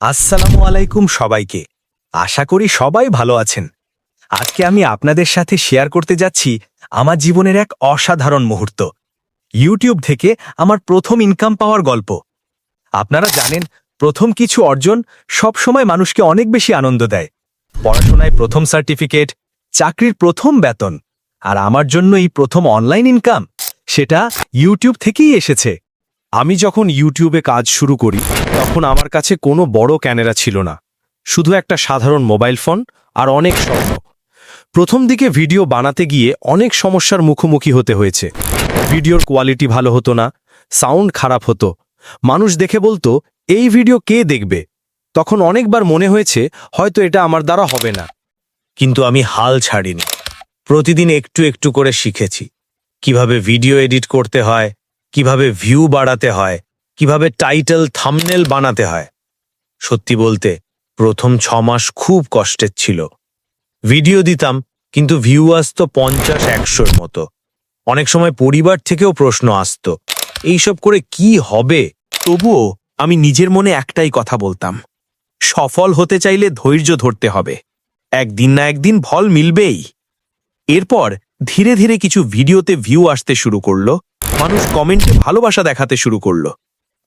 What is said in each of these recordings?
আসসালামু আলাইকুম সবাইকে। আশা করি সবাই ভালো আছেন। আজকে আমি আপনাদের সাথে শেয়ার করতে যাচ্ছি আমার জীবনের এক অসাধারণ মুহূর্ত। ইউটিউব থেকে আমার প্রথম ইনকাম পাওয়ার গল্প। আপনারা জানেন, প্রথম কিছু অর্জন সব সময় মানুষকে অনেক বেশি আনন্দ দেয়। পড়াশোনায় প্রথম সার্টিফিকেট চাকরির প্রথম বেতন, আর আমার জন্য এই প্রথম অনলাইন ইনকাম সেটা ইউটিউব থেকেই এসেছে। আমি যখন ইউটিউবে কাজ শুরু করি, তখন আমার কাছে কোনো বড় ক্যামেরা ছিল না। শুধু একটা সাধারণ মোবাইল ফোন আর অনেক স্বপ্ন। প্রথম দিকে ভিডিও বানাতে গিয়ে অনেক সমস্যার মুখোমুখি হতে হয়েছে। ভিডিওর কোয়ালিটি ভালো হতো না সাউন্ড খারাপ হতো। মানুষ দেখে বলতো, এই ভিডিও কে দেখবে? তখন অনেকবার মনে হয়েছে, হয়তো এটা আমার দ্বারা হবে না। কিন্তু আমি হাল ছাড়িনি। প্রতিদিন একটু একটু করে শিখেছি। কীভাবে ভিডিও এডিট করতে হয় কীভাবে ভিউ বাড়াতে হয়, কীভাবে টাইটেল থামনেল বানাতে হয়। সত্যি বলতে, প্রথম ছ মাস খুব কষ্টের ছিল। ভিডিও দিতাম, কিন্তু ভিউ আসতো পঞ্চাশ, একশোর মতো। অনেক সময় পরিবার থেকেও প্রশ্ন আসত, এইসব করে কি হবে? তবুও আমি নিজের মনে একটাই কথা বলতাম, সফল হতে চাইলে ধৈর্য ধরতে হবে। একদিন না একদিন ফল মিলবেই। এরপর ধীরে ধীরে কিছু ভিডিওতে ভিউ আসতে শুরু করল মানুষ কমেন্টে ভালোবাসা দেখাতে শুরু করল।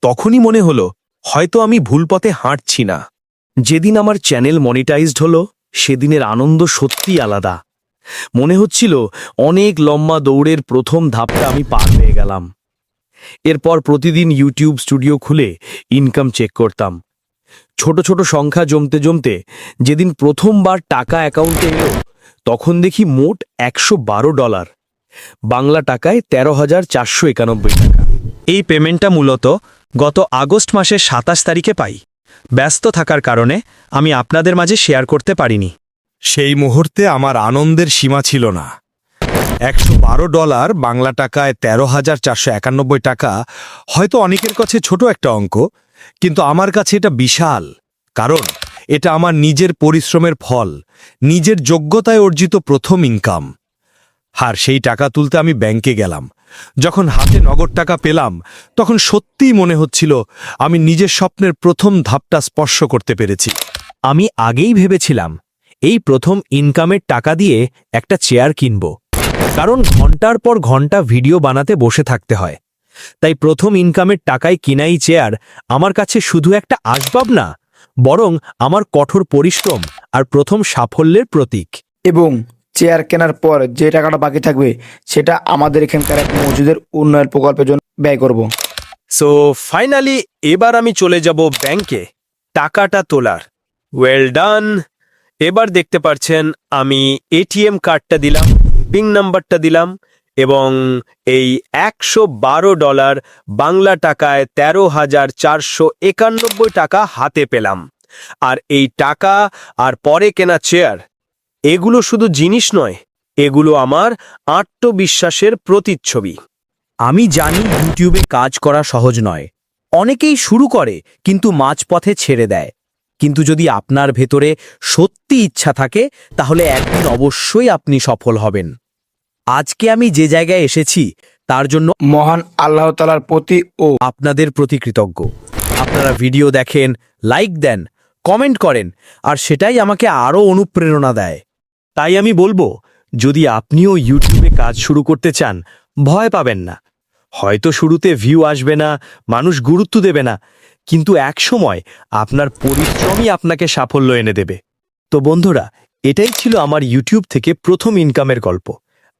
তখনই মনে হলো, হয়তো আমি ভুল পথে হাঁটছি না। যেদিন আমার চ্যানেল মনিটাইজড হলো, সেদিনের আনন্দ সত্যিই আলাদা। মনে হচ্ছিল, অনেক লম্বা দৌড়ের প্রথম ধাপটা আমি পার পেয়ে গেলাম। এরপর প্রতিদিন ইউটিউব স্টুডিও খুলে ইনকাম চেক করতাম। ছোট ছোট সংখ্যা জমতে জমতে যেদিন প্রথমবার টাকা অ্যাকাউন্টে এলো, তখন দেখি মোট একশো বারো ডলার। বাংলা টাকায় তেরো হাজার চারশো একানব্বই টাকা। এই পেমেন্টটা মূলত গত আগস্ট মাসের সাতাশ তারিখে পাই। ব্যস্ত থাকার কারণে আমি আপনাদের মাঝে শেয়ার করতে পারিনি। সেই মুহূর্তে আমার আনন্দের সীমা ছিল না। একশো বারো ডলার বাংলা টাকায় তেরো হাজার চারশো একানব্বই টাকা হয়তো অনেকের কাছে ছোট একটা অঙ্ক, কিন্তু আমার কাছে এটা বিশাল, কারণ এটা আমার নিজের পরিশ্রমের ফল, নিজের যোগ্যতায় অর্জিত প্রথম ইনকাম আর সেই টাকা তুলতে আমি ব্যাংকে গেলাম। যখন হাতে নগদ টাকা পেলাম, তখন সত্যিই মনে হচ্ছিল আমি নিজের স্বপ্নের প্রথম ধাপটা স্পর্শ করতে পেরেছি। আমি আগেই ভেবেছিলাম, এই প্রথম ইনকামের টাকা দিয়ে একটা চেয়ার কিনব। কারণ ঘণ্টার পর ঘণ্টা ভিডিও বানাতে বসে থাকতে হয়। তাই প্রথম ইনকামের টাকায় কিনাই চেয়ার আমার কাছে শুধু একটা আসবাব না, বরং আমার কঠোর পরিশ্রম আর প্রথম সাফল্যের প্রতীক। এবং চেয়ার কেনার পর যে টাকাটা বাকি থাকবে, সেটা আমাদের এখানকার এক মসজিদের উন্নয়ন প্রকল্পের জন্য ব্যয় করব। সো ফাইনালি এবার আমি চলে যাব ব্যাংকে। টাকাটা তোলার। ওয়েল ডান এবার দেখতে পাচ্ছেন আমি এটিএম কার্ডটা দিলাম পিং নাম্বারটা দিলাম, এবং এই একশো বারো ডলার বাংলা টাকায় তেরো হাজার চারশো একানব্বই টাকা হাতে পেলাম। আর এই টাকা আর পরে কেনা চেয়ার এগুলো শুধু জিনিস নয় এগুলো আমার আত্মবিশ্বাসের প্রতিচ্ছবি। আমি জানি ইউটিউবে কাজ করা সহজ নয়। অনেকেই শুরু করে কিন্তু মাঝপথে ছেড়ে দেয়। কিন্তু যদি আপনার ভেতরে সত্যি ইচ্ছা থাকে তাহলে একদিন অবশ্যই আপনি সফল হবেন। আজকে আমি যে জায়গায় এসেছি তার জন্য মহান আল্লাহ তালার প্রতি ও আপনাদের প্রতি কৃতজ্ঞ। আপনারা ভিডিও দেখেন লাইক দেন কমেন্ট করেন আর সেটাই আমাকে আরও অনুপ্রেরণা দেয়। তাই আমি বলব, যদি আপনিও ইউটিউবে কাজ শুরু করতে চান, ভয় পাবেন না। হয়তো শুরুতে ভিউ আসবে না, মানুষ গুরুত্ব দেবে না, কিন্তু এক সময় আপনার পরিশ্রমই আপনাকে সাফল্য এনে দেবে। তো বন্ধুরা, এটাই ছিল আমার ইউটিউব থেকে প্রথম ইনকামের গল্প।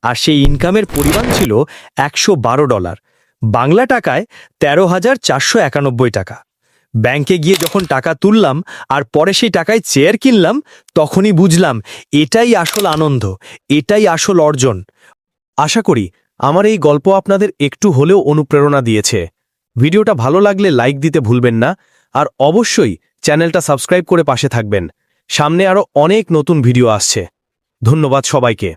আর সেই ইনকামের পরিমাণ ছিল একশো বারো ডলার। বাংলা টাকায় তেরো হাজার চারশো একানব্বই টাকা। ব্যাংকে গিয়ে যখন টাকা তুললাম আর পরে সেই টাকায় চেয়ার কিনলাম, তখনই বুঝলাম এটাই আসল আনন্দ, এটাই আসল অর্জন। আশা করি আমার এই গল্প আপনাদের একটু হলেও অনুপ্রেরণা দিয়েছে। ভিডিওটা ভালো লাগলে লাইক দিতে ভুলবেন না আর অবশ্যই চ্যানেলটা সাবস্ক্রাইব করে পাশে থাকবেন। সামনে আরও অনেক নতুন ভিডিও আসছে। ধন্যবাদ সবাইকে।